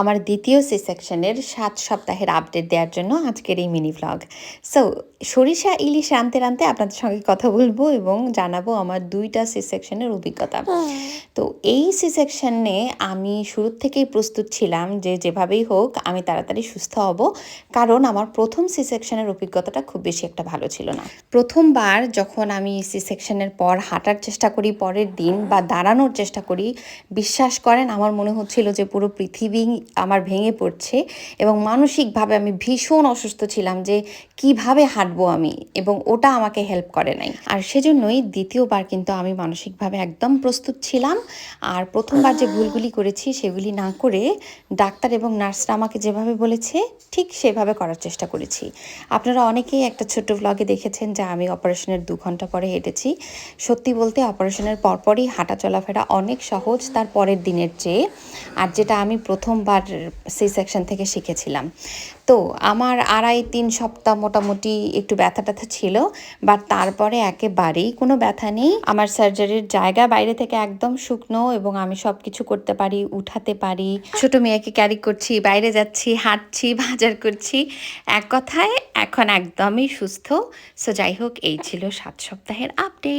আমার দ্বিতীয় সি সেকশনের সাত সপ্তাহের আপডেট দেওয়ার জন্য আজকের এই মিনি ভ্লগ সো সরিষা ইলিশ রানতে রানতে আপনাদের সঙ্গে কথা বলব এবং জানাব আমার দুইটা সি সেকশনের অভিজ্ঞতা। তো এই সি সেকশনে আমি শুরুর থেকেই প্রস্তুত ছিলাম যে যেভাবেই হোক আমি তাড়াতাড়ি সুস্থ হব কারণ আমার প্রথম সি সেকশনের অভিজ্ঞতাটা খুব বেশি একটা ভালো ছিল না। প্রথমবার যখন আমি সি সেকশনের পর হাঁটার চেষ্টা করি পরের দিন বা দাঁড়ানোর চেষ্টা করি বিশ্বাস করেন আমার মনে হচ্ছিল যে পুরো পৃথিবী আমার ভেঙে পড়ছে এবং মানসিকভাবে আমি ভীষণ অসুস্থ ছিলাম যে কীভাবে হাঁটবো আমি এবং ওটা আমাকে হেল্প করে নাই। আর সেজন্যই দ্বিতীয়বার কিন্তু আমি মানসিকভাবে একদম প্রস্তুত ছিলাম আর প্রথমবার যে ভুলগুলি করেছি সেগুলি না করে ডাক্তার এবং নার্সরা আমাকে যেভাবে বলেছে ঠিক সেভাবে করার চেষ্টা করেছি। আপনারা অনেকেই একটা ছোট্ট ব্লগে দেখেছেন যে আমি অপারেশনের দু ঘণ্টা পরে হেঁটেছি। সত্যি বলতে অপারেশনের পরপরই হাঁটা চলাফেরা অনেক সহজ, তার পরের দিনের চেয়ে। আর যেটা আমি প্রথমবার সি সেকশন থেকে শিখেছিলাম। তো আমার আড়াই তিন সপ্তাহ মোটামুটি একটু ব্যথা ট্যাথা ছিল বাট তারপরে একেবারেই কোনো ব্যথা নেই। আমার সার্জারির জায়গা বাইরে থেকে একদম শুকনো এবং আমি সব কিছু করতে পারি, উঠাতে পারি। ছোট মেয়েকে ক্যারি করছি, বাইরে যাচ্ছি, হাঁটছি, বাজার করছি। এক কথায় এখন একদমই সুস্থ। সো যাই হোক, এই ছিল সাত সপ্তাহের আপডেট